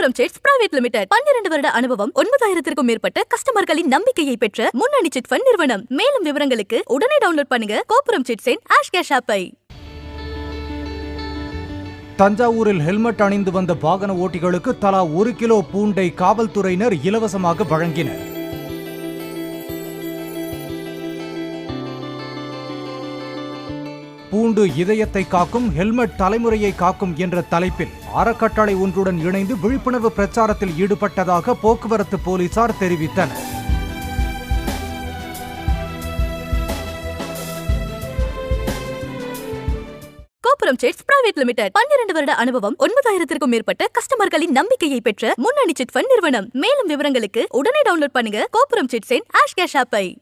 கோபுரம் sets private limited பன்னிரண்டு வருட அனுபவம் ஒன்பதாயிரத்திற்கும் மேற்பட்ட கஸ்டமர்களின் நம்பிக்கையை பெற்ற முன்னணி சிட் ஃபண்ட் நிறுவனம். மேலும் விவரங்களுக்கு உடனே டவுன்லோட் பண்ணுங்க கோபுரம் சிட்ஸின் ஆஷ் கேஷ் ஆப்பை தஞ்சாவூரில் ஹெல்மெட் அணிந்து வந்த வாகன ஓட்டிகளுக்கு தலா ஒரு கிலோ பூண்டை காவல்துறையினர் இலவசமாக வழங்கினர். பூண்டு இதயத்தை காக்கும் ஹெல்மெட் தலைமுறையை காக்கும் என்ற தலைப்பில் அறக்கட்டளை ஒன்றுடன் இணைந்து விழிப்புணர்வு பிரச்சாரத்தில் ஈடுபட்டதாக போக்குவரத்து போலீசார் தெரிவித்தனர். கோபுரம் செட்ஸ் பிரைவேட் லிமிடெட். பன்னிரண்டு வருட அனுபவம் ஒன்பதாயிரத்திற்கும் மேற்பட்ட கஸ்டமர்களின் நம்பிக்கையை பெற்ற முன்னணி சிட் ஃபண்ட் நிறுவனம். மேலும் விவரங்களுக்கு உடனே டவுன்லோட் பண்ணுங்க கோபுரம் சிட்ஸின் ஆஷ் கேஷ் ஆப்பை